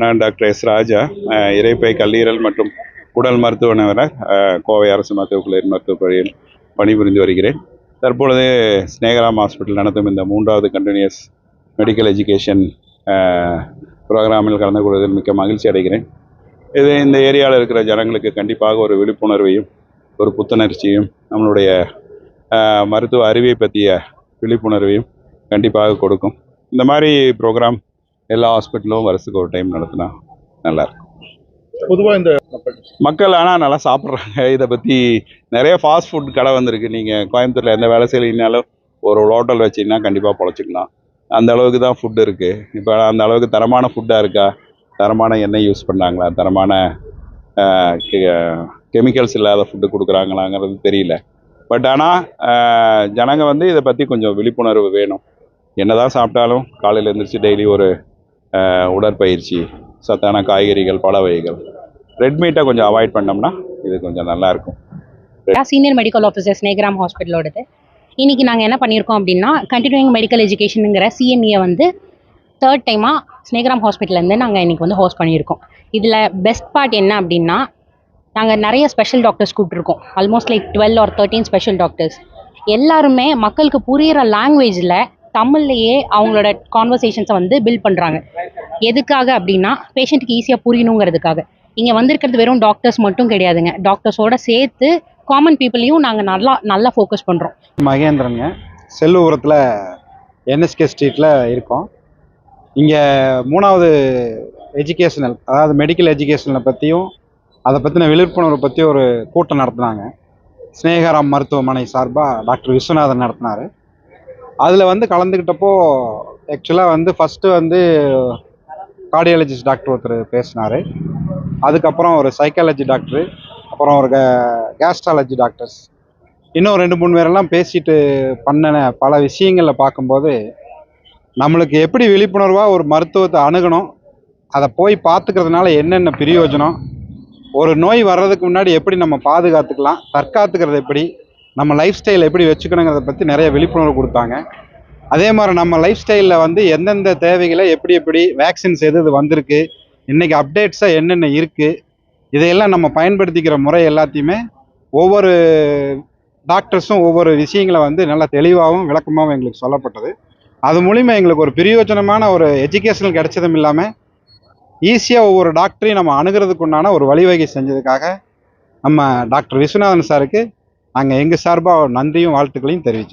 நான் doctor S ராஜா இறைப்பை கல்லீரல் மற்றும் உடல் மருத்துவ நிபுணர் கோவை அரசு மருத்துவக் மருத்துவப் பணியில் பணிபுரிந்து வருகிறேன். தற்பொழுது ஸ்னேகராம் ஹாஸ்பிட்டல் நடத்தும் இந்த மூன்றாவது கண்டினியூஸ் மெடிக்கல் எஜுகேஷன் ப்ரோக்ராமில் கலந்து கொள்வதில் மிக்க மகிழ்ச்சி அடைகிறேன். இது இந்த ஏரியாவில் இருக்கிற ஜனங்களுக்கு கண்டிப்பாக ஒரு விழிப்புணர்வையும் ஒரு புத்துணர்ச்சியும் நம்மளுடைய மருத்துவ அறிவை பற்றிய விழிப்புணர்வையும் கண்டிப்பாக கொடுக்கும். இந்த மாதிரி ப்ரோக்ராம் எல்லா ஹாஸ்பிட்டலும் வருஷத்துக்கு ஒரு டைம் நடத்தினா நல்லா இருக்கும் பொதுவாக இந்த மக்கள் ஆனால் நல்லா சாப்பிட்றாங்க. இதை பற்றி நிறைய ஃபாஸ்ட் ஃபுட் கடை வந்திருக்கு. நீங்கள் கோயம்புத்தூரில் எந்த வேலை செய்யலைனாலும் ஒரு ஹோட்டல் வச்சிங்கன்னா கண்டிப்பாக பொழைச்சிக்கலாம். அந்த அளவுக்கு தான் ஃபுட் இருக்குது இப்போ அந்த அளவுக்கு தரமான ஃபுட்டாக இருக்கா? தரமான எண்ணெய் யூஸ் பண்ணாங்களா? தரமான கெமிக்கல்ஸ் இல்லாத ஃபுட்டு கொடுக்குறாங்களாங்கிறது தெரியல. பட் ஆனால் ஜனங்க வந்து இதை பற்றி கொஞ்சம் விழிப்புணர்வு வேணும். என்னதான் சாப்பிட்டாலும் காலையில் எழுந்திரிச்சு டெய்லி ஒரு உடற்பயிற்சி சத்தான காய்கறிகள் பல வகைகள். ரெட் மீட்டை கொஞ்சம் அவாய்ட் பண்ணோம்னா இது கொஞ்சம் நல்லாயிருக்கும் சீனியர் மெடிக்கல் ஆஃபீஸர் ஸ்னேகிராம் ஹாஸ்பிட்டலோடது இன்னைக்கு நாங்கள் என்ன பண்ணியிருக்கோம் அப்படின்னா கண்டினியூயிங் மெடிக்கல் எஜுகேஷனுங்கிற சிஎம்இயை வந்து தேர்ட் டைமாக ஸ்னேகிராம் ஹாஸ்பிட்டல்லேருந்து நாங்கள் இன்றைக்கி வந்து ஹோஸ்ட் பண்ணியிருக்கோம் இதில் பெஸ்ட் பார்ட் என்ன அப்படின்னா நாங்கள் நிறைய special doctors கூப்பிட்ருக்கோம் almost like twelve or thirteen special doctors எல்லாருமே மக்களுக்கு புரிகிற லாங்குவேஜில் தமிழ்லையே அவங்களோட கான்வர்சேஷன்ஸை வந்து பில்ட் பண்ணுறாங்க எதுக்காக அப்படின்னா பேஷண்ட்டுக்கு ஈஸியாக புரியணுங்கிறதுக்காக. இங்கே வந்திருக்கிறது வெறும் டாக்டர்ஸ் மட்டும் கிடையாதுங்க. டாக்டர்ஸோட சேர்த்து காமன் பீப்புளையும் நாங்கள் நல்லா நல்லா ஃபோக்கஸ் பண்ணுறோம் மகேந்திரனுங்க செல்லூரத்தில் என்எஸ்கே ஸ்ட்ரீட்டில் இருக்கோம். இங்கே மூணாவது எஜுகேஷனல் அதாவது மெடிக்கல் எஜுகேஷனை பற்றியும் அதை பற்றின விழிப்புணர்வு பற்றி ஒரு கூட்டம் நடத்துனாங்க. ஸ்னேகராம் மருத்துவமனை சார்பாக டாக்டர் விஸ்வநாதன் நடத்தினார். அதில் வந்து கலந்துக்கிட்டப்போ ஆக்சுவலாக வந்து ஃபஸ்ட்டு வந்து கார்டியாலஜிஸ்ட் டாக்டர் ஒருத்தர் பேசினார். அதுக்கப்புறம் ஒரு சைக்காலஜி டாக்டரு அப்புறம் ஒரு கேஸ்ட்ராலஜி டாக்டர்ஸ் இன்னும் ரெண்டு மூணு பேரெல்லாம் பேசிட்டு பண்ணின பல விஷயங்களில் பார்க்கும்போது நம்மளுக்கு எப்படி விழிப்புணர்வாக ஒரு மருத்துவத்தை அணுகணும் அதை போய் பார்த்துக்கிறதுனால என்னென்ன பிரயோஜனம் ஒரு நோய் வர்றதுக்கு முன்னாடி எப்படி நம்ம பாதுகாத்துக்கலாம் தற்காத்துக்கிறது எப்படி நம்ம லைஃப் ஸ்டைல் எப்படி வச்சுக்கணுங்கிறத பற்றி நிறைய விழிப்புணர்வு கொடுத்தாங்க. அதே மாதிரி நம்ம லைஃப் ஸ்டைலில் வந்து எந்தெந்த தேவைகளை எப்படி எப்படி வேக்சின்ஸ் எது எது வந்திருக்கு இன்றைக்கி அப்டேட்ஸாக என்னென்ன இருக்குது இதையெல்லாம் நம்ம பயன்படுத்திக்கிற முறை எல்லாத்தையுமே ஒவ்வொரு டாக்டர்ஸும் ஒவ்வொரு விஷயங்களை வந்து நல்லா தெளிவாகவும் விளக்கமாகவும் எங்களுக்கு சொல்லப்பட்டது. அது மூலிமா எங்களுக்கு ஒரு பிரயோஜனமான ஒரு எஜுகேஷனல் கிடைச்சதும் இல்லாமல் ஈஸியாக ஒவ்வொரு டாக்டரையும் நம்ம அணுகிறதுக்கு உண்டான ஒரு வழிவகை செஞ்சதுக்காக நம்ம டாக்டர் விஸ்வநாதன் சாருக்கு நாங்கள் எங்கள் சார்பாக நன்றியும் வாழ்த்துக்களையும் தெரிவிச்சுக்கிறோம்.